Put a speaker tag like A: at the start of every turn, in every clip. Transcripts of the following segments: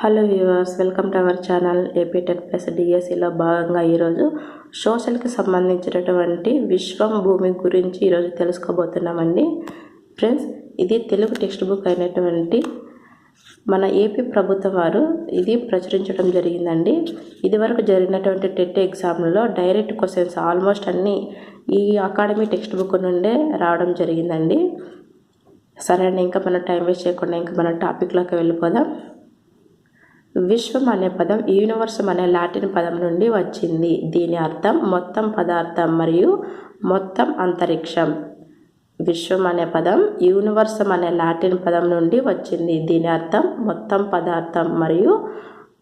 A: Hello viewers welcome to our channel AP TET plus డిఎస్సిలో భాగంగా ఈరోజు సోషల్కి సంబంధించినటువంటి విశ్వం భూమి గురించి ఈరోజు తెలుసుకోబోతున్నామండి. ఫ్రెండ్స్ ఇది తెలుగు టెక్స్ట్ బుక్ అయినటువంటి మన ఏపీ ప్రభుత్వం వారు ఇది ప్రచురించడం జరిగిందండి. ఇదివరకు జరిగినటువంటి టెట్ ఎగ్జామ్లో డైరెక్ట్ క్వశ్చన్స్ ఆల్మోస్ట్ అన్నీ ఈ అకాడమీ టెక్స్ట్ బుక్ నుండే రావడం జరిగిందండి. సరే అండి ఇంకా మనం టైం వేస్ట్ చేయకుండా ఇంకా మన టాపిక్లోకి వెళ్ళిపోదాం. విశ్వం అనే పదం యూనివర్సం అనే లాటిన్ పదం నుండి వచ్చింది. దీని అర్థం మొత్తం పదార్థం మరియు మొత్తం అంతరిక్షం. విశ్వం అనే పదం యూనివర్సం అనే లాటిన్ పదం నుండి వచ్చింది. దీని అర్థం మొత్తం పదార్థం మరియు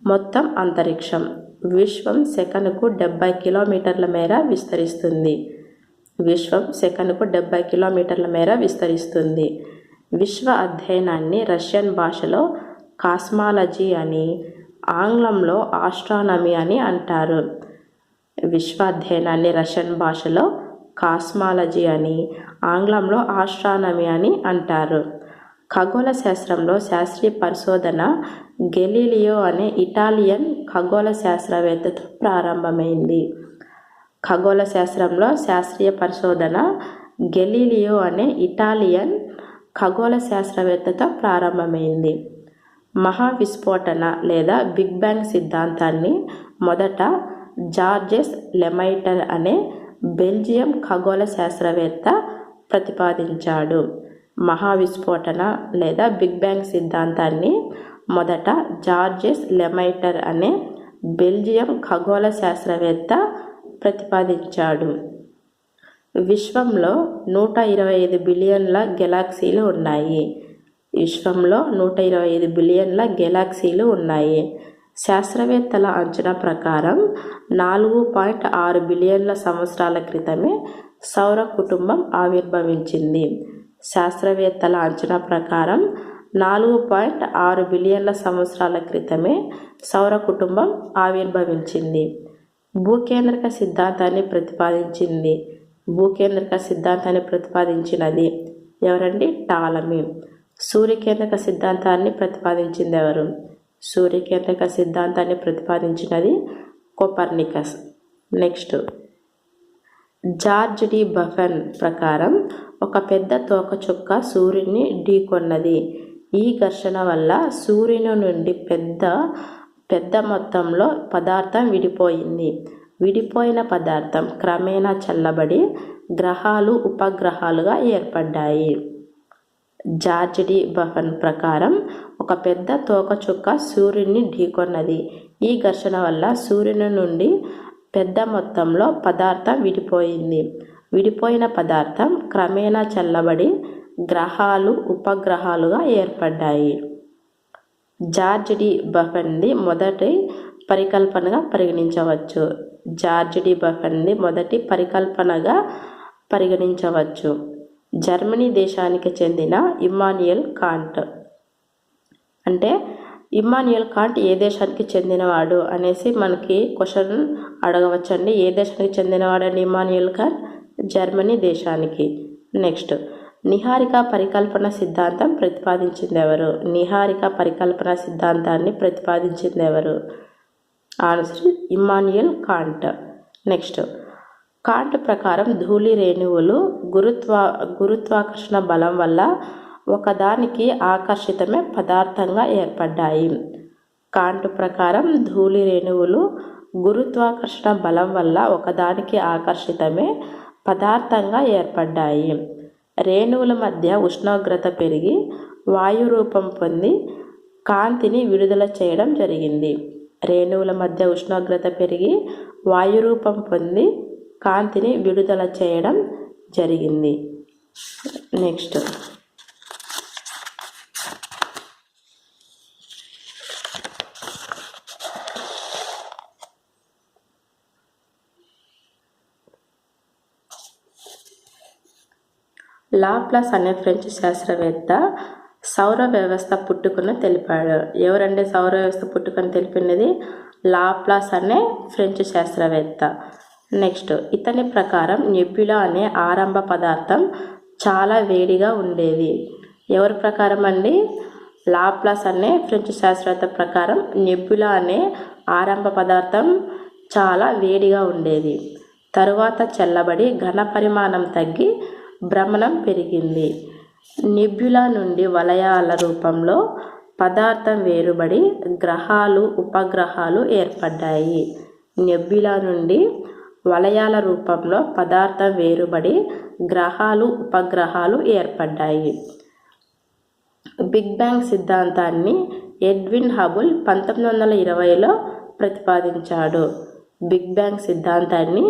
A: మొత్తం అంతరిక్షం. విశ్వం సెకనుకు డెబ్బై కిలోమీటర్ల మేర విస్తరిస్తుంది. విశ్వం సెకనుకు డెబ్బై కిలోమీటర్ల మేర విస్తరిస్తుంది. విశ్వ అధ్యయనాన్ని రష్యన్ భాషలో కాస్మాలజీ అని ఆంగ్లంలో ఆస్ట్రానమీ అని అంటారు. విశ్వాధ్యయనాన్ని రష్యన్ భాషలో కాస్మాలజీ అని ఆంగ్లంలో ఆస్ట్రానమీ అని అంటారు. ఖగోళ శాస్త్రంలో శాస్త్రీయ పరిశోధన గెలీలియో అనే ఇటాలియన్ ఖగోళ శాస్త్రవేత్తతో ప్రారంభమైంది. ఖగోళ శాస్త్రంలో శాస్త్రీయ పరిశోధన గెలీలియో అనే ఇటాలియన్ ఖగోళ శాస్త్రవేత్తతో ప్రారంభమైంది. మహావిస్ఫోటన లేదా బిగ్ బ్యాంగ్ సిద్ధాంతాన్ని మొదట జార్జెస్ లెమైటర్ అనే బెల్జియం ఖగోళ శాస్త్రవేత్త ప్రతిపాదించాడు. మహావిస్ఫోటన లేదా బిగ్ బ్యాంగ్ సిద్ధాంతాన్ని మొదట జార్జెస్ లెమైటర్ అనే బెల్జియం ఖగోళ శాస్త్రవేత్త ప్రతిపాదించాడు. విశ్వంలో నూట ఇరవై ఐదు బిలియన్ల గెలాక్సీలు ఉన్నాయి. విశ్వంలో నూట ఇరవై ఐదు బిలియన్ల గెలాక్సీలు ఉన్నాయి. శాస్త్రవేత్తల అంచనా ప్రకారం నాలుగు పాయింట్ ఆరు బిలియన్ల సంవత్సరాల క్రితమే సౌర కుటుంబం ఆవిర్భవించింది. శాస్త్రవేత్తల అంచనా ప్రకారం నాలుగు పాయింట్ ఆరు బిలియన్ల సంవత్సరాల క్రితమే సౌర కుటుంబం ఆవిర్భవించింది. భూకేంద్రక సిద్ధాంతాన్ని ప్రతిపాదించింది. భూకేంద్రక సిద్ధాంతాన్ని ప్రతిపాదించినది ఎవరండి? టాలమీ. సూర్యకేంద్రక సిద్ధాంతాన్ని ప్రతిపాదించింది ఎవరు సూర్యకేంద్రక సిద్ధాంతాన్ని ప్రతిపాదించినది Copernicus. Next. George de Buffon ప్రకారం ఒక పెద్ద తోకచుక్క సూర్యుని ఢీకొన్నది. ఈ ఘర్షణ వల్ల సూర్యుని నుండి పెద్ద పెద్ద మొత్తంలో పదార్థం విడిపోయింది. విడిపోయిన పదార్థం క్రమేణా చల్లబడి గ్రహాలు ఉపగ్రహాలుగా ఏర్పడ్డాయి. జార్జ్ డి బఫన్ ప్రకారం ఒక పెద్ద తోకచుక్క సూర్యుని ఢీకొన్నది. ఈ ఘర్షణ వల్ల సూర్యుని నుండి పెద్ద మొత్తంలో పదార్థం విడిపోయింది. విడిపోయిన పదార్థం క్రమేణా చల్లబడి గ్రహాలు ఉపగ్రహాలుగా ఏర్పడ్డాయి. జార్జ్ డి బఫన్ది మొదటి పరికల్పనగా పరిగణించవచ్చు. జార్జ్ డి బఫన్ది మొదటి పరికల్పనగా పరిగణించవచ్చు. జర్మనీ దేశానికి చెందిన ఇమ్మాన్యుయల్ కాంట్. అంటే ఇమ్మాన్యుయల్ కాంట్ ఏ దేశానికి చెందినవాడు అనేసి మనకి క్వశ్చన్ అడగవచ్చండి. ఏ దేశానికి చెందినవాడని ఇమ్మాన్యుయల్ కాంట్? జర్మనీ దేశానికి. నెక్స్ట్ నిహారిక పరికల్పన సిద్ధాంతం ప్రతిపాదించింది ఎవరు నిహారిక పరికల్పన సిద్ధాంతాన్ని ప్రతిపాదించింది ఎవరు answer Immanuel Kant. Next Kant ప్రకారం ధూళి రేణువులు గురుత్వా గురుత్వాకర్షణ బలం వల్ల ఒకదానికి ఆకర్షితమే పదార్థంగా ఏర్పడ్డాయి. కాంట్ ప్రకారం ధూళి రేణువులు గురుత్వాకర్షణ బలం వల్ల ఒకదానికి ఆకర్షితమే పదార్థంగా ఏర్పడ్డాయి. రేణువుల మధ్య ఉష్ణోగ్రత పెరిగి వాయు రూపం పొంది కాంతిని విడుదల చేయడం జరిగింది. రేణువుల మధ్య ఉష్ణోగ్రత పెరిగి వాయు రూపం పొంది కాంతిని విడుదల చేయడం జరిగింది. నెక్స్ట్. లాప్లాస్ అనే ఫ్రెంచ్ శాస్త్రవేత్త సౌర వ్యవస్థ పుట్టుకను తెలిపాడు. ఎవరంటే సౌర వ్యవస్థ పుట్టుకను తెలిపినది? లాప్లాస్ అనే ఫ్రెంచ్ శాస్త్రవేత్త. నెక్స్ట్. ఇతని ప్రకారం నెబ్యులా అనే ఆరంభ పదార్థం చాలా వేడిగా ఉండేది. ఎవరి ప్రకారం అండి? లాప్లాస్ అనే ఫ్రెంచ్ శాస్త్రవేత్త ప్రకారం నెబ్యులా అనే ఆరంభ పదార్థం చాలా వేడిగా ఉండేది. తరువాత చల్లబడి ఘన పరిమాణం తగ్గి భ్రమణం పెరిగింది. నెబ్యులా నుండి వలయాల రూపంలో పదార్థం వేరుబడి గ్రహాలు ఉపగ్రహాలు ఏర్పడ్డాయి. నెబ్యులా నుండి వలయాల రూపంలో పదార్థం వేరుబడి గ్రహాలు ఉపగ్రహాలు ఏర్పడ్డాయి. బిగ్ బ్యాంగ్ సిద్ధాంతాన్ని ఎడ్విన్ హబుల్ పంతొమ్మిది వందల ఇరవైలో ప్రతిపాదించాడు. బిగ్ బ్యాంగ్ సిద్ధాంతాన్ని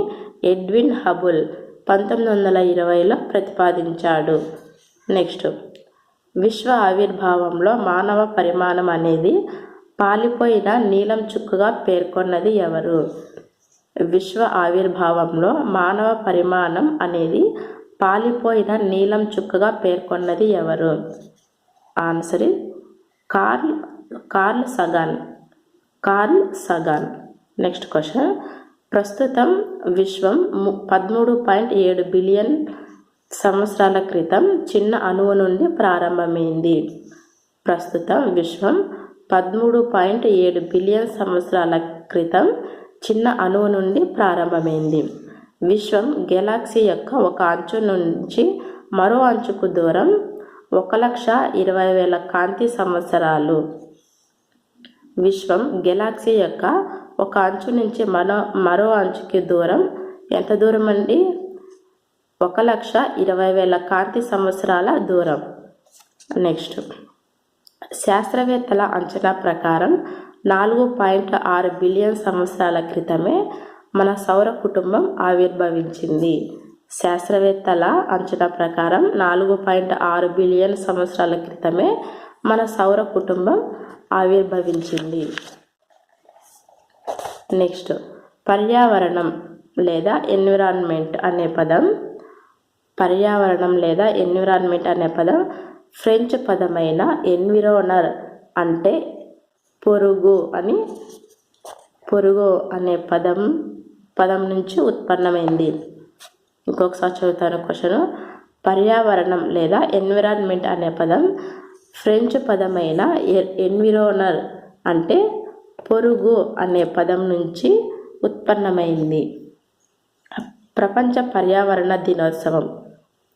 A: ఎడ్విన్ హబుల్ పంతొమ్మిది వందల ఇరవైలో ప్రతిపాదించాడు. నెక్స్ట్ విశ్వ ఆవిర్భావంలో మానవ పరిమాణం అనేది పాలిపోయిన నీలం చుక్కగా పేర్కొన్నది ఎవరు? విశ్వ ఆవిర్భావంలో మానవ పరిమాణం అనేది పాలిపోయిన నీలం చుక్కగా పేర్కొన్నది ఎవరు? Answer Carl Carl Sagan Carl Sagan next question ప్రస్తుతం విశ్వం పదమూడు పాయింట్ ఏడు బిలియన్ సంవత్సరాల క్రితం చిన్న అణువు నుండి ప్రారంభమైంది. ప్రస్తుతం విశ్వం పదమూడు పాయింట్ ఏడు బిలియన్ సంవత్సరాల క్రితం చిన్న అణువు నుండి ప్రారంభమైంది. విశ్వం గెలాక్సీ యొక్క ఒక అంచు నుంచి మరో అంచుకు దూరం ఒక లక్ష ఇరవై వేల కాంతి సంవత్సరాలు. విశ్వం గెలాక్సీ యొక్క ఒక అంచు నుంచి మరో మరో అంచుకి దూరం ఎంత దూరం అండి? ఒక లక్ష ఇరవై వేల కాంతి సంవత్సరాల దూరం. నెక్స్ట్. శాస్త్రవేత్తల అంచనా ప్రకారం నాలుగు పాయింట్ ఆరు బిలియన్ సంవత్సరాల క్రితమే మన సౌర కుటుంబం ఆవిర్భవించింది. శాస్త్రవేత్తల అంచనా ప్రకారం నాలుగు పాయింట్ ఆరు బిలియన్ సంవత్సరాల క్రితమే మన సౌర కుటుంబం ఆవిర్భవించింది. నెక్స్ట్ పర్యావరణం లేదా ఎన్విరాన్మెంట్ అనే పదం. పర్యావరణం లేదా ఎన్విరాన్మెంట్ అనే పదం ఫ్రెంచ్ పదమైన ఎన్విరోనర్ అంటే పొరుగు అని పొరుగు అనే పదం పదం నుంచి ఉత్పన్నమైంది. ఇంకొకసారి చదువుతాను క్వశ్చన్. పర్యావరణం లేదా ఎన్విరాన్మెంట్ అనే పదం ఫ్రెంచ్ పదమైన ఎన్విరోనర్ అంటే పొరుగు అనే పదం నుంచి ఉత్పన్నమైంది. ప్రపంచ పర్యావరణ దినోత్సవం.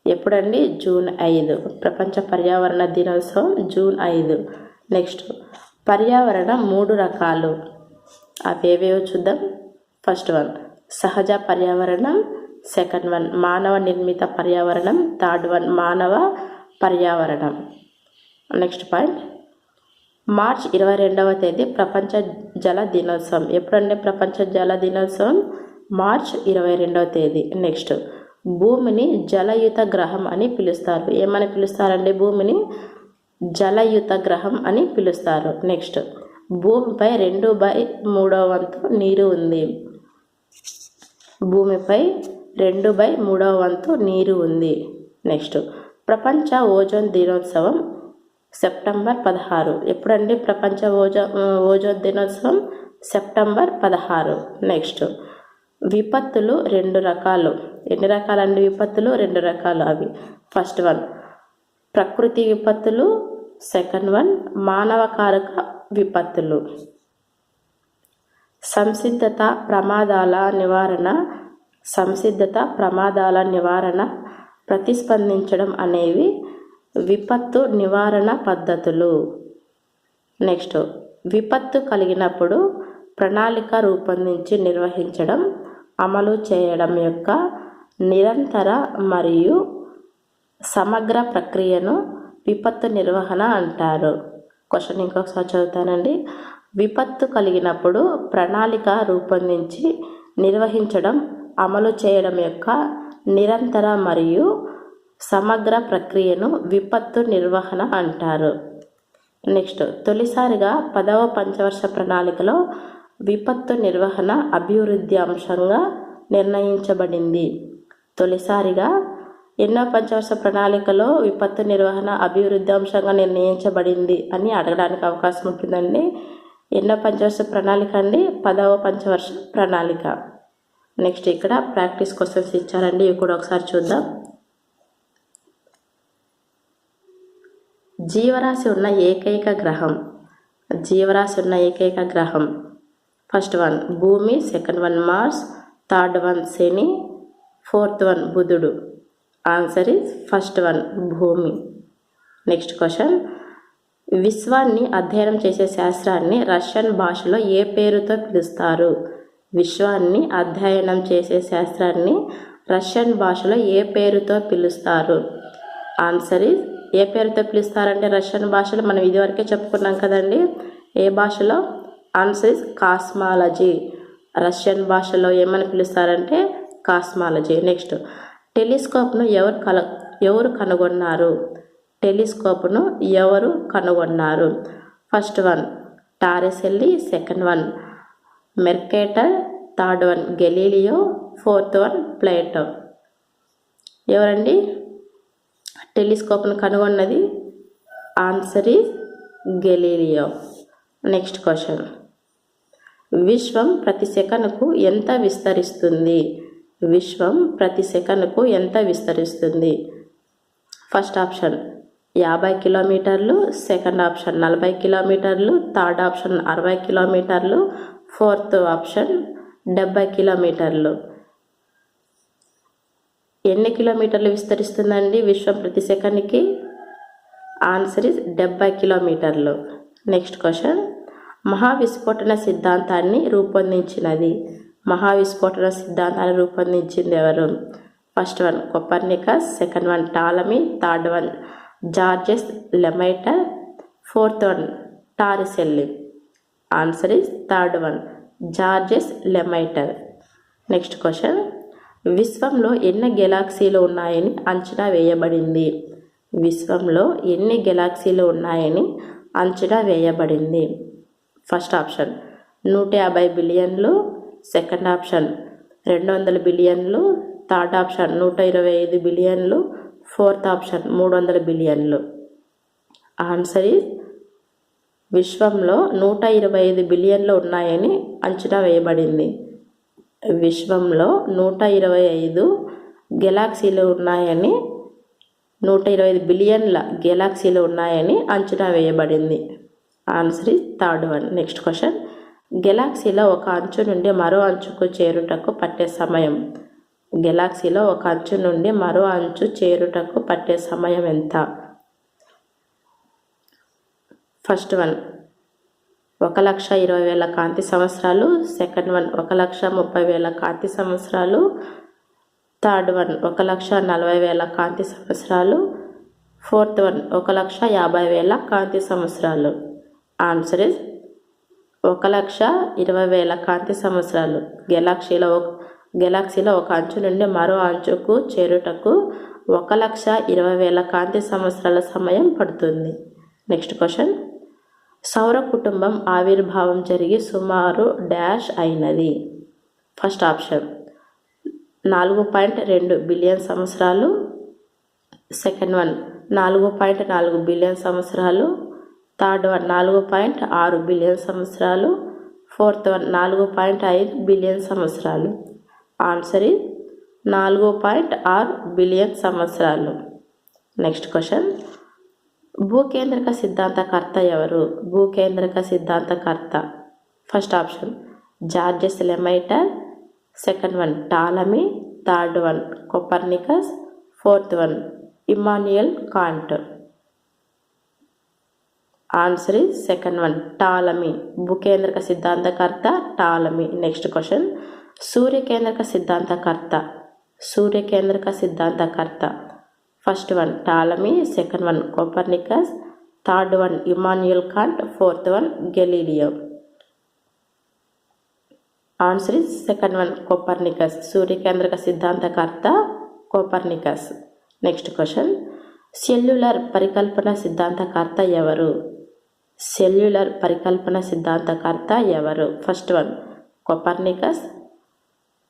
A: ఎప్పుడండి? జూన్ ఐదు. ప్రపంచ పర్యావరణ దినోత్సవం జూన్ ఐదు. నెక్స్ట్. పర్యావరణం మూడు రకాలు. అవేవేవో చూద్దాం. ఫస్ట్ వన్ సహజ పర్యావరణం. సెకండ్ వన్ మానవ నిర్మిత పర్యావరణం. థర్డ్ వన్ మానవ పర్యావరణం. నెక్స్ట్ పాయింట్ మార్చ్ ఇరవై రెండవ తేదీ ప్రపంచ జల దినోత్సవం. ఎప్పుడంటే ప్రపంచ జల దినోత్సవం? మార్చ్ ఇరవై రెండవ తేదీ. నెక్స్ట్ భూమిని జలయుత గ్రహం అని పిలుస్తారు. ఏమని పిలుస్తారండి భూమిని? జలయుత గ్రహం అని పిలుస్తారు. నెక్స్ట్ భూమిపై రెండు బై మూడో వంతు నీరు ఉంది. భూమిపై రెండు బై మూడో వంతు నీరు ఉంది. నెక్స్ట్ ప్రపంచ ఓజోన్ దినోత్సవం సెప్టెంబర్ పదహారు. ఎప్పుడండి ప్రపంచ ఓజో ఓజోన్ దినోత్సవం? సెప్టెంబర్ పదహారు. నెక్స్ట్ విపత్తులు రెండు రకాలు. ఎన్ని రకాలండి విపత్తులు? రెండు రకాలు అవి. ఫస్ట్ వన్ ప్రకృతి విపత్తులు సెకండ్ వన్ మానవకారక విపత్తులు. సంసిద్ధత ప్రమాదాల నివారణ సంసిద్ధత ప్రమాదాల నివారణ ప్రతిస్పందించడం అనేవి విపత్తు నివారణ పద్ధతులు. నెక్స్ట్ విపత్తు కలిగినప్పుడు ప్రణాళిక రూపొందించి నిర్వహించడం అమలు చేయడం యొక్క నిరంతర మరియు సమగ్ర ప్రక్రియను విపత్తు నిర్వహణ అంటారు. క్వశ్చన్ ఇంకొకసారి చదువుతానండి. విపత్తు కలిగినప్పుడు ప్రణాళిక రూపొందించి నిర్వహించడం అమలు చేయడం యొక్క నిరంతర మరియు సమగ్ర ప్రక్రియను విపత్తు నిర్వహణ అంటారు. నెక్స్ట్ తొలిసారిగా పదవ పంచవర్ష ప్రణాళికలో విపత్తు నిర్వహణ అభివృద్ధి అంశంగా నిర్ణయించబడింది. తొలిసారిగా ఎన్నో పంచవర్ష ప్రణాళికలో విపత్తు నిర్వహణ అభివృద్ధి అంశంగా నిర్ణయించబడింది అని అడగడానికి అవకాశం ఉంటుందండి. ఎన్నో పంచవర్ష ప్రణాళిక అండి. పదవ పంచవర్ష ప్రణాళిక. నెక్స్ట్ ఇక్కడ ప్రాక్టీస్ క్వశ్చన్స్ ఇచ్చారండి. ఇవి కూడా ఒకసారి చూద్దాం. జీవరాశి ఉన్న ఏకైక గ్రహం. జీవరాశి ఉన్న ఏకైక గ్రహం. ఫస్ట్ వన్ భూమి second one Mars third one శని ఫోర్త్ వన్ బుధుడు. ఆన్సర్ ఇస్ ఫస్ట్ వన్ భూమి. నెక్స్ట్ క్వశ్చన్ విశ్వాన్ని అధ్యయనం చేసే శాస్త్రాన్ని రష్యన్ భాషలో ఏ పేరుతో పిలుస్తారు? విశ్వాన్ని అధ్యయనం చేసే శాస్త్రాన్ని రష్యన్ భాషలో ఏ పేరుతో పిలుస్తారు? ఆన్సర్ ఇస్ ఏ పేరుతో పిలుస్తారంటే రష్యన్ భాషలో మనం ఇదివరకే చెప్పుకున్నాం కదండి. ఏ భాషలో? ఆన్సర్ ఇస్ కాస్మాలజీ రష్యన్ భాషలో ఏమని పిలుస్తారంటే కాస్మాలజీ నెక్స్ట్ టెలిస్కోప్ను ఎవరు కల ఎవరు కనుగొన్నారు? టెలిస్కోప్ను ఎవరు కనుగొన్నారు? First one Torricelli. Second one Mercator third one Galileo. Fourth one Plato. ఎవరండి? టెలిస్కోప్ను కనుగొన్నది answer is Galileo. Next question. విశ్వం ప్రతి సెకనుకు ఎంత విస్తరిస్తుంది? విశ్వం ప్రతి సెకనుకు ఎంత విస్తరిస్తుంది? ఫస్ట్ ఆప్షన్ యాభై కిలోమీటర్లు. సెకండ్ ఆప్షన్ నలభై కిలోమీటర్లు. థర్డ్ ఆప్షన్ అరవై కిలోమీటర్లు. ఫోర్త్ ఆప్షన్ డెబ్బై కిలోమీటర్లు. ఎన్ని కిలోమీటర్లు విస్తరిస్తుందండి విశ్వం ప్రతి సెకండ్కి? ఆన్సర్ ఇస్ డెబ్బై కిలోమీటర్లు. నెక్స్ట్ క్వశ్చన్ మహావిస్ఫోటన సిద్ధాంతాన్ని రూపొందించినది. మహావిస్ఫోటన సిద్ధాంతాన్ని రూపొందించింది ఎవరు? First one Copernicus second one Ptolemy third one Georges Lemaitre fourth one Torricelli. Answer is third one Georges Lemaitre. Next question. విశ్వంలో ఎన్ని గెలాక్సీలు ఉన్నాయని అంచనా వేయబడింది? విశ్వంలో ఎన్ని గెలాక్సీలు ఉన్నాయని అంచనా వేయబడింది. ఫస్ట్ ఆప్షన్ నూట యాభై బిలియన్లు సెకండ్ ఆప్షన్. రెండు వందల బిలియన్లు. థర్డ్ ఆప్షన్ నూట ఇరవై ఐదు బిలియన్లు. ఫోర్త్ ఆప్షన్ మూడు వందల బిలియన్లు. ఆన్సర్ ఈజ్ విశ్వంలో నూట ఇరవై ఐదు బిలియన్లు ఉన్నాయని అంచనా వేయబడింది. విశ్వంలో నూట ఇరవై ఐదు గెలాక్సీలు ఉన్నాయని నూట ఇరవై ఐదు బిలియన్ల గెలాక్సీలు ఉన్నాయని అంచనా వేయబడింది. Answer is third one. Next question. గెలాక్సీలో ఒక అంచు నుండి మరో అంచుకు చేరుటకు పట్టే సమయం. గెలాక్సీలో ఒక అంచు నుండి మరో అంచు చేరుటకు పట్టే సమయం ఎంత? First one. ఒక లక్ష ఇరవై వేల కాంతి సంవత్సరాలు. సెకండ్ వన్ ఒక లక్ష ముప్పై వేల కాంతి సంవత్సరాలు. థర్డ్ వన్ ఒక లక్ష నలభై వేల కాంతి సంవత్సరాలు. ఫోర్త్ వన్ ఒక లక్ష యాభై వేల కాంతి సంవత్సరాలు. ఆన్సర్ ఇస్ ఒక లక్ష ఇరవై వేల కాంతి సంవత్సరాలు. గెలాక్సీలో ఒక గెలాక్సీలో ఒక అంచు నుండి మరో అంచుకు చేరుటకు ఒక లక్ష ఇరవై వేల కాంతి సంవత్సరాల సమయం పడుతుంది. Next question. సౌర కుటుంబం ఆవిర్భావం జరిగి సుమారు డాష్ అయినది. First option. నాలుగు పాయింట్ రెండు బిలియన్ సంవత్సరాలు. Second one. నాలుగు పాయింట్ నాలుగు బిలియన్ సంవత్సరాలు. థర్డ్ వన్ నాలుగు పాయింట్ ఆరు బిలియన్ సంవత్సరాలు ఫోర్త్ వన్ నాలుగు పాయింట్ ఐదు బిలియన్ సంవత్సరాలు. ఆన్సర్ ఇస్ నాలుగు పాయింట్ ఆరు బిలియన్ సంవత్సరాలు. Next question. భూకేంద్రక సిద్ధాంతకర్త ఎవరు? భూకేంద్రక సిద్ధాంతకర్త. First option Georges Lemaitre. Second one Ptolemy. Third one Copernicus. Fourth one Immanuel Kant. Answer is second one Ptolemy భూకేంద్రక సిద్ధాంతకర్త టాలమీ నెక్స్ట్ క్వశ్చన్ సూర్యకేంద్రక సిద్ధాంతకర్త సూర్యకేంద్రక సిద్ధాంతకర్త first one Ptolemy second one Copernicus third one Immanuel Kant fourth one Galileo answer is second one Copernicus సూర్యకేంద్రక సిద్ధాంతకర్త Copernicus next question cellular పరికల్పన సిద్ధాంతకర్త ఎవరు cellular పరికల్పన సిద్ధాంతకర్త ఎవరు? First one Copernicus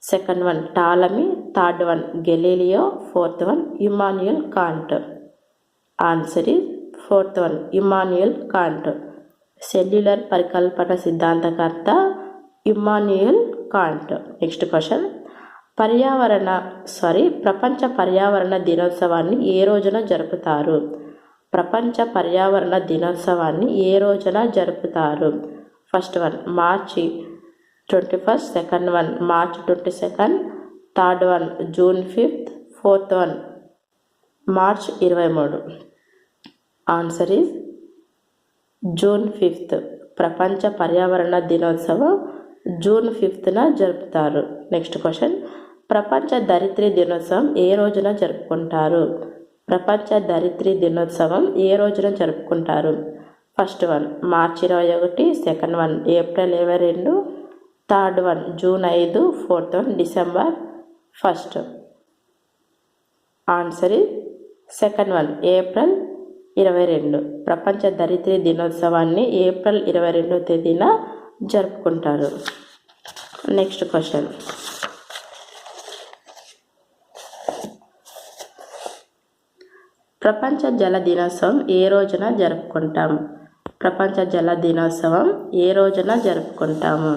A: second one Ptolemy third one Galileo fourth one Immanuel Kant answer is fourth one Immanuel Kant cellular పరికల్పన సిద్ధాంతకర్త Immanuel Kant next question పర్యావరణ సారీ ప్రపంచ పర్యావరణ దినోత్సవాన్ని ఏ రోజున జరుపుతారు? ప్రపంచ పర్యావరణ దినోత్సవాన్ని ఏ రోజున జరుపుతారు? First one March twenty first second one March twenty second third one June fifth fourth one March ఇరవై మూడు. Answer is June fifth. ప్రపంచ పర్యావరణ దినోత్సవం జూన్ ఫిఫ్త్న జరుపుతారు. నెక్స్ట్ క్వశ్చన్ ప్రపంచ దరిద్రి దినోత్సవం ఏ రోజున జరుపుకుంటారు? ప్రపంచ దరిద్రి దినోత్సవం ఏ రోజున జరుపుకుంటారు? ఫస్ట్ వన్ మార్చి ఇరవై ఒకటి. సెకండ్ వన్ ఏప్రిల్ ఇరవై రెండు. థర్డ్ వన్ జూన్ ఐదు. Fourth one December first. Answer second one April ఇరవై రెండు. ప్రపంచ దరిద్రి దినోత్సవాన్ని ఏప్రిల్ ఇరవై రెండో తేదీన జరుపుకుంటారు. Next question. ప్రపంచ జల దినోత్సవం ఏ రోజున జరుపుకుంటాం? ప్రపంచ జల దినోత్సవం ఏ రోజున జరుపుకుంటాము?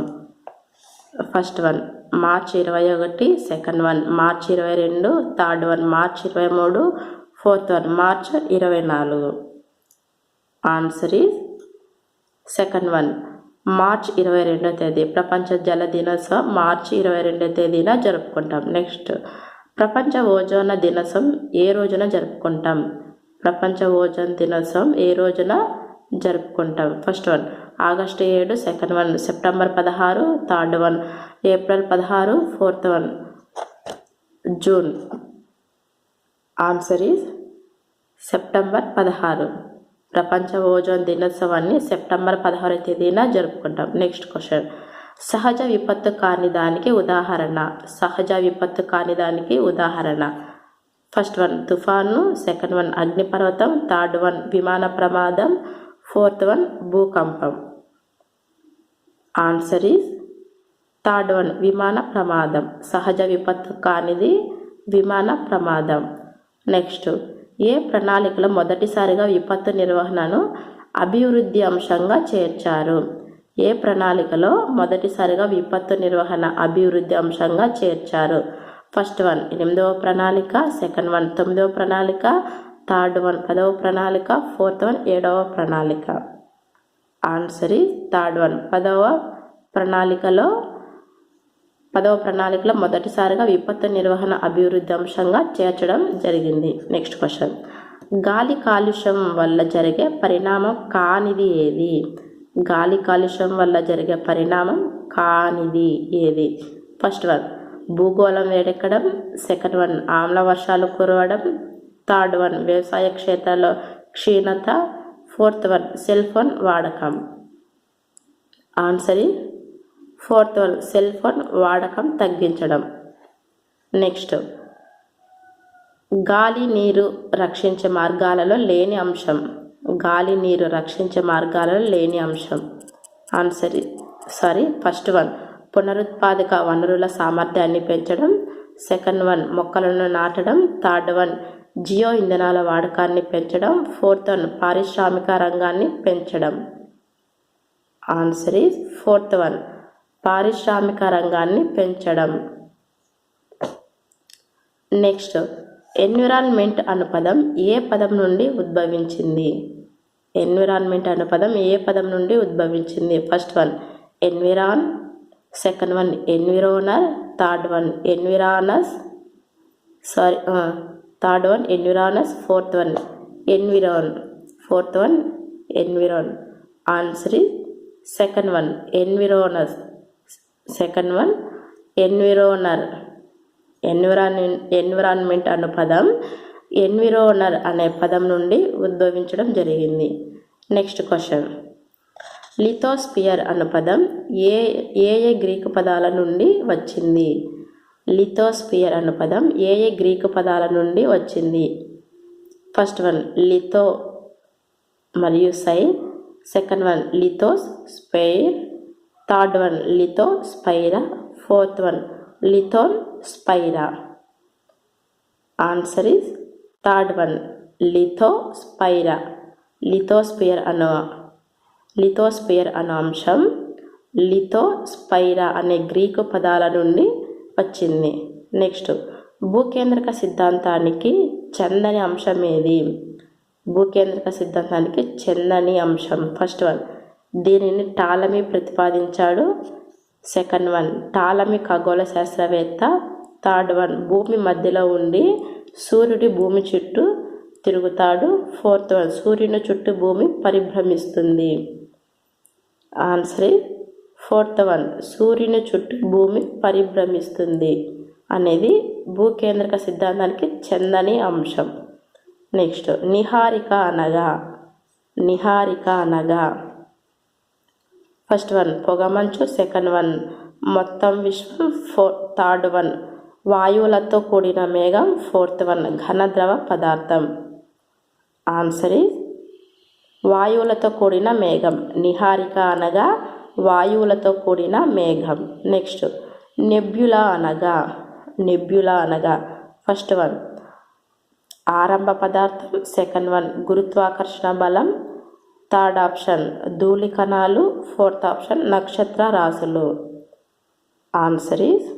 A: ఫస్ట్ వన్ మార్చ్ ఇరవై ఒకటి. సెకండ్ వన్ మార్చ్ ఇరవై రెండు. థర్డ్ వన్ మార్చ్ ఇరవై మూడు. ఫోర్త్ వన్ మార్చ్ ఇరవై నాలుగు. Answer is second one March ఇరవై రెండో తేదీ. ప్రపంచ జల దినోత్సవం మార్చి ఇరవై రెండో తేదీన జరుపుకుంటాం. నెక్స్ట్ ప్రపంచ ఓజోన దినోత్సవం ఏ రోజున జరుపుకుంటాం? ప్రపంచ ఓజోన్ దినోత్సవం ఏ రోజున జరుపుకుంటాం? ఫస్ట్ వన్ ఆగస్టు ఏడు సెకండ్ వన్ సెప్టెంబర్ పదహారు థర్డ్ వన్ ఏప్రిల్ పదహారు fourth one. June answer is September పదహారు. ప్రపంచ ఓజోన్ దినోత్సవాన్ని సెప్టెంబర్ పదహారవ తేదీన జరుపుకుంటాం. నెక్స్ట్ క్వశ్చన్ సహజ విపత్తు కాని దానికి ఉదాహరణ. సహజ విపత్తు కాని దానికి ఉదాహరణ. ఫస్ట్ వన్ తుఫాను సెకండ్ వన్ అగ్నిపర్వతం థర్డ్ వన్ విమాన ప్రమాదం ఫోర్త్ వన్ భూకంపం. ఆన్సర్ ఈజ్ థర్డ్ వన్ విమాన ప్రమాదం. సహజ విపత్తు కానిది విమాన ప్రమాదం. నెక్స్ట్ ఏ ప్రణాళికలో మొదటిసారిగా విపత్తు నిర్వహణను అభివృద్ధి అంశంగా చేర్చారు? ఏ ప్రణాళికలో మొదటిసారిగా విపత్తు నిర్వహణ అభివృద్ధి అంశంగా చేర్చారు? ఫస్ట్ వన్ ఎనిమిదవ ప్రణాళిక సెకండ్ వన్ తొమ్మిదవ ప్రణాళిక థర్డ్ వన్ పదవ ప్రణాళిక ఫోర్త్ వన్ ఏడవ ప్రణాళిక. ఆన్సర్ ఈ థర్డ్ వన్ పదవ ప్రణాళికలో పదవ ప్రణాళికలో మొదటిసారిగా విపత్తు నిర్వహణ అభివృద్ధి అంశంగా చేర్చడం జరిగింది. Next question. గాలి కాలుష్యం వల్ల జరిగే పరిణామం కానిది ఏది? గాలి కాలుష్యం వల్ల జరిగే పరిణామం కానిది ఏది? ఫస్ట్ వన్ భూగోళం వేడెక్కడం. సెకండ్ వన్ ఆమ్ల వర్షాలు కురవడం. థర్డ్ వన్ వ్యవసాయ క్షేత్రాల్లో క్షీణత. ఫోర్త్ వన్ సెల్ ఫోన్ వాడకం. Answer fourth one cell phone వాడకం తగ్గించడం. నెక్స్ట్ గాలి నీరు రక్షించే మార్గాలలో లేని అంశం. గాలి నీరు రక్షించే మార్గాలలో లేని అంశం. Answer sorry first one. పునరుత్పాదక వనరుల సామర్థ్యాన్ని పెంచడం. సెకండ్ వన్ మొక్కలను నాటడం. థర్డ్ వన్ జియో ఇంధనాల వాడకాన్ని పెంచడం. ఫోర్త్ వన్ పారిశ్రామిక రంగాన్ని పెంచడం. ఆన్సర్ ఈజ్ ఫోర్త్ వన్ పారిశ్రామిక రంగాన్ని పెంచడం. నెక్స్ట్ ఎన్విరాన్మెంట్ అను పదం ఏ పదం నుండి ఉద్భవించింది? ఎన్విరాన్మెంట్ అనే పదం ఏ పదం నుండి ఉద్భవించింది? First one environ. Second one environer third one environus. Sorry third one environus. Fourth one environ. Fourth one environ. Answer second one environus. Second one environer environ environment అన్న పదం ఎన్విరోనర్ అనే పదం నుండి ఉద్భవించడం జరిగింది. Next question. లిథోస్పియర్ అన్న పదం ఏ ఏ ఏ Greek పదాల నుండి వచ్చింది? లిథోస్పియర్ అన్న పదం ఏ ఏ గ్రీకు పదాల నుండి వచ్చింది? ఫస్ట్ వన్ లిథో మరియు సై. Second one lithos sphere third one litho spira fourth one lithon spira answer is third one lithospira lithosphere అన్న లిథోస్పియర్ అన్న అంశం. లిథోస్పైరా అనే గ్రీకు పదాల నుండి వచ్చింది. నెక్స్ట్ భూకేంద్రక సిద్ధాంతానికి చెందని అంశం ఏది? భూకేంద్రక సిద్ధాంతానికి చెందని అంశం. ఫస్ట్ వన్ దీనిని టాలమీ ప్రతిపాదించాడు. సెకండ్ వన్ టాలమీ ఖగోళ శాస్త్రవేత్త. థర్డ్ వన్ భూమి మధ్యలో ఉండి సూర్యుడి భూమి చుట్టూ తిరుగుతాడు. ఫోర్త్ వన్ సూర్యుని చుట్టూ భూమి పరిభ్రమిస్తుంది. ఆన్సర్ ఫోర్త్ వన్ సూర్యుని చుట్టూ భూమి పరిభ్రమిస్తుంది అనేది భూకేంద్రక సిద్ధాంతానికి చెందని అంశం. నెక్స్ట్ నిహారిక అనగా నిహారిక అనగా. ఫస్ట్ వన్ పొగమంచు. సెకండ్ వన్ మొత్తం విశ్వం ఫోర్ థర్డ్ వన్ వాయువులతో కూడిన మేఘం ఫోర్త్ వన్ ఘనద్రవ పదార్థం. ఆన్సర్ ఈజ్ వాయువులతో కూడిన మేఘం. నిహారిక అనగా వాయువులతో కూడిన మేఘం. నెక్స్ట్ నెబ్యులా అనగా నెబ్యులా అనగా. ఫస్ట్ వన్ ఆరంభ పదార్థం. సెకండ్ వన్ గురుత్వాకర్షణ బలం. థర్డ్ ఆప్షన్ ధూళికణాలు. ఫోర్త్ ఆప్షన్ నక్షత్ర రాశులు. ఆన్సర్ ఈజ్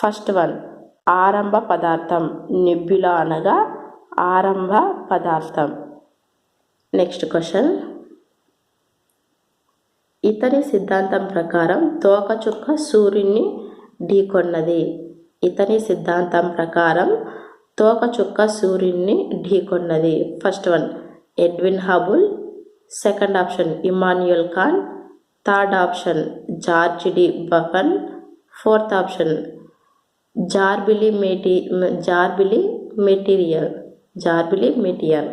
A: ఫస్ట్ వన్ ఆరంభ పదార్థం నెబ్యులా అనగా ఆరంభ పదార్థం. Next question. ఇతని సిద్ధాంతం ప్రకారం తోకచుక్క సూర్యుని ఢీకొన్నది. ఇతని సిద్ధాంతం ప్రకారం తోకచుక్క సూర్యుని ఢీకొన్నది. First one Edwin Hubble. Second option Immanuel Khan. Third option George de Buffon. Fourth option జార్బిలి మెటీ జార్బిలి material జార్బిలి material.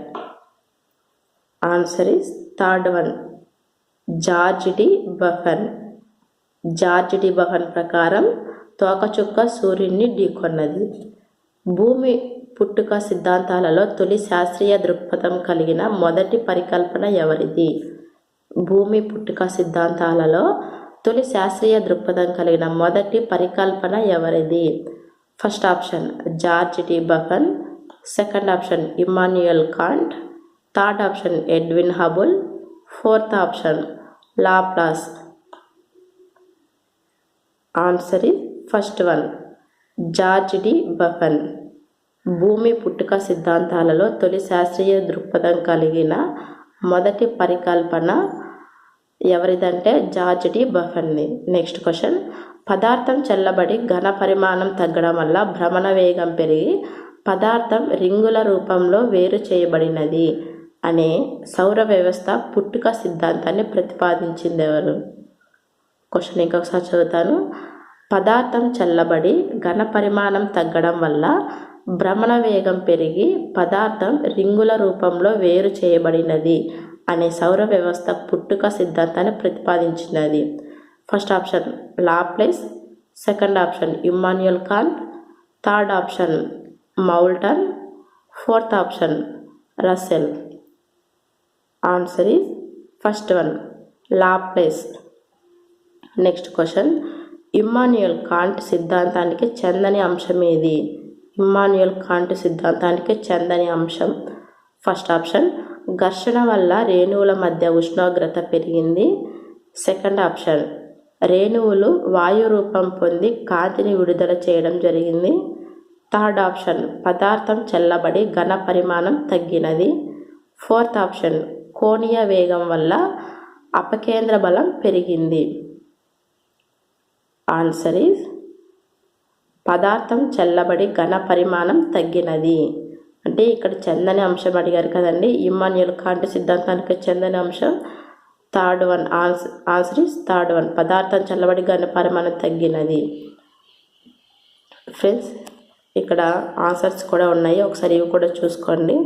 A: Answer is third one George de Buffon George de Buffon ప్రకారం తోకచుక్క సూర్యుడిని ఢీకొన్నది. భూమి పుట్టుక సిద్ధాంతాలలో తొలి శాస్త్రీయ దృక్పథం కలిగిన మొదటి పరికల్పన ఎవరిది? భూమి పుట్టుక సిద్ధాంతాలలో తొలి శాస్త్రీయ దృక్పథం కలిగిన మొదటి పరికల్పన ఎవరిది? First option George de Buffon second option Immanuel Kant. Third option Edwin Hubble. Fourth option Laplace. Answer is first one George de Buffon భూమి పుట్టుక సిద్ధాంతాలలో తొలి శాస్త్రీయ దృక్పథం కలిగిన మొదటి పరికల్పన ఎవరిదంటే జార్జ్ డి బఫన్ది నెక్స్ట్ క్వశ్చన్. పదార్థం చల్లబడి ఘన పరిమాణం తగ్గడం వల్ల భ్రమణ వేగం పెరిగి పదార్థం రింగుల రూపంలో వేరు చేయబడినది అనే సౌర వ్యవస్థ పుట్టుక సిద్ధాంతాన్ని ప్రతిపాదించింది ఎవరు? క్వశ్చన్ ఇంకొకసారి చదువుతాను. పదార్థం చల్లబడి ఘన పరిమాణం తగ్గడం వల్ల భ్రమణ వేగం పెరిగి పదార్థం రింగుల రూపంలో వేరు చేయబడినది అనే సౌర వ్యవస్థ పుట్టుక సిద్ధాంతాన్ని ప్రతిపాదించినది. First option Laplace. Second option Immanuel Kant. Third option Moulton. Fourth option Russell answer is first one Laplace. Next question Immanuel Kant సిద్ధాంతానికి చెందని అంశం ఏది? ఇమ్మాన్యుయల్ కాంట్ సిద్ధాంతానికి చెందని అంశం. ఫస్ట్ ఆప్షన్ ఘర్షణ వల్ల రేణువుల మధ్య ఉష్ణోగ్రత పెరిగింది. సెకండ్ ఆప్షన్ రేణువులు వాయు రూపం పొంది కాంతిని విడుదల చేయడం జరిగింది. థర్డ్ ఆప్షన్ పదార్థం చల్లబడి ఘన పరిమాణం తగ్గినది. ఫోర్త్ ఆప్షన్ కోణీయ వేగం వల్ల అపకేంద్ర బలం పెరిగింది. ఆన్సర్ ఈజ్ పదార్థం చల్లబడి ఘన పరిమాణం తగ్గినది. అంటే ఇక్కడ చెందని అంశం అడిగారు కదండి. ఇమ్మాన్యుల్ కాంట్ సిద్ధాంతానికి చెందని అంశం third one answer answer is third one పదార్థం చల్లబడి ఘన పరిమాణం తగ్గినది. ఫ్రెండ్స్ ఇక్కడ ఆన్సర్స్ కూడా ఉన్నాయి. ఒకసారి ఇవి కూడా చూసుకోండి.